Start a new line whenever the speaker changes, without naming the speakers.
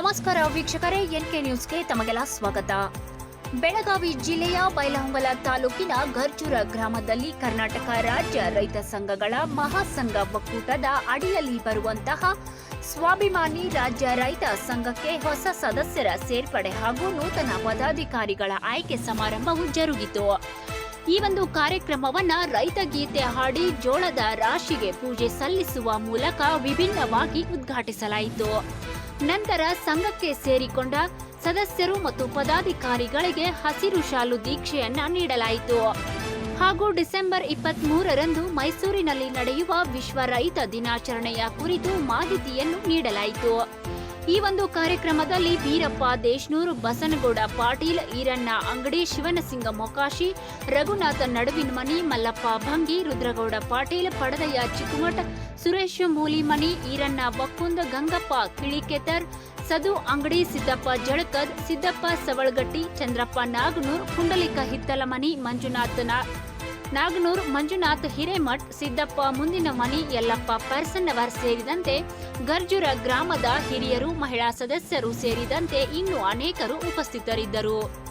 ನಮಸ್ಕಾರ ವೀಕ್ಷಕರೇ, ಎನ್ಕೆ ನ್ಯೂಸ್ಗೆ ತಮಗೆಲ್ಲ ಸ್ವಾಗತ. ಬೆಳಗಾವಿ ಜಿಲ್ಲೆಯ ಬೈಲಹೊಂಗಲ ತಾಲೂಕಿನ ಗರ್ಜೂರ ಗ್ರಾಮದಲ್ಲಿ ಕರ್ನಾಟಕ ರಾಜ್ಯ ರೈತ ಸಂಘಗಳ ಮಹಾಸಂಘ ಒಕ್ಕೂಟದ ಅಡಿಯಲ್ಲಿ ಬರುವಂತಹ ಸ್ವಾಭಿಮಾನಿ ರಾಜ್ಯ ರೈತ ಸಂಘಕ್ಕೆ ಹೊಸ ಸದಸ್ಯರ ಸೇರ್ಪಡೆ ಹಾಗೂ ನೂತನ ಪದಾಧಿಕಾರಿಗಳ ಆಯ್ಕೆ ಸಮಾರಂಭವು ಜರುಗಿತು. ಈ ಒಂದು ಕಾರ್ಯಕ್ರಮವನ್ನ ರೈತ ಗೀತೆ ಹಾಡಿ ಜೋಳದ ರಾಶಿಗೆ ಪೂಜೆ ಸಲ್ಲಿಸುವ ಮೂಲಕ ವಿಭಿನ್ನವಾಗಿ ಉದ್ಘಾಟಿಸಲಾಯಿತು. ನಂತರ ಸಂಘಕ್ಕೆ ಸೇರಿಕೊಂಡ ಸದಸ್ಯರು ಮತ್ತು ಪದಾಧಿಕಾರಿಗಳಿಗೆ ಹಸಿರು ಶಾಲು ದೀಕ್ಷೆಯನ್ನ ನೀಡಲಾಯಿತು. ಹಾಗೂ ಡಿಸೆಂಬರ್ ಇಪ್ಪತ್ತ್ ಮೂರರಂದು ಮೈಸೂರಿನಲ್ಲಿ ನಡೆಯುವ ವಿಶ್ವ ರೈತ ದಿನಾಚರಣೆಯ ಕುರಿತು ಮಾಹಿತಿಯನ್ನು ನೀಡಲಾಯಿತು. ಈ ಒಂದು ಕಾರ್ಯಕ್ರಮದಲ್ಲಿ ವೀರಪ್ಪ ದೇಶನೂರು, ಬಸನಗೌಡ, ಪಾಟೀಲ್, ಈರಣ್ಣ, ಅಂಗಡಿ ಶಿವನಸಿಂಗ ಮೊಕಾಶಿ, ರಘುನಾಥ ನಡುವಿನ್ಮನಿ ಮಲ್ಲಪ್ಪ, ಭಂಗಿ, ರುದ್ರಗೌಡ, ಪಾಟೀಲ್, ಪಡದಯ್ಯ, ಚಿಕ್ಕಮಠ, ಸುರೇಶ್ ಮೂಲಿಮನಿ ಈರಣ್ಣ ಬಕ್ಕುಂದ ಗಂಗಪ್ಪ, ಕಿಳಿಕೆತರ್, ಸದು, ಅಂಗಡಿ, ಸಿದ್ದಪ್ಪ, ಜಳಕದ್, ಸಿದ್ದಪ್ಪ, ಸವಳಗಟ್ಟಿ, ಚಂದ್ರಪ್ಪ, ನಾಗನೂರ್ ಕುಂಡಲಿಕ ಹಿತ್ತಲಮನಿ ಮಂಜುನಾಥನ ನಾಗನೂರ್, ಮಂಜುನಾಥ್, ಹಿರೇಮಠ್, ಸಿದ್ದಪ್ಪ, ಮುಂದಿನ ಮನಿ, ಯಲ್ಲಪ್ಪ ಪರ್ಸನ್ನವರ್ ಸೇರಿದಂತೆ ಗರ್ಜುರ ಗ್ರಾಮದ ಹಿರಿಯರು, ಮಹಿಳಾ ಸದಸ್ಯರು ಸೇರಿದಂತೆ ಇನ್ನೂ ಅನೇಕರು ಉಪಸ್ಥಿತರಿದ್ದರು.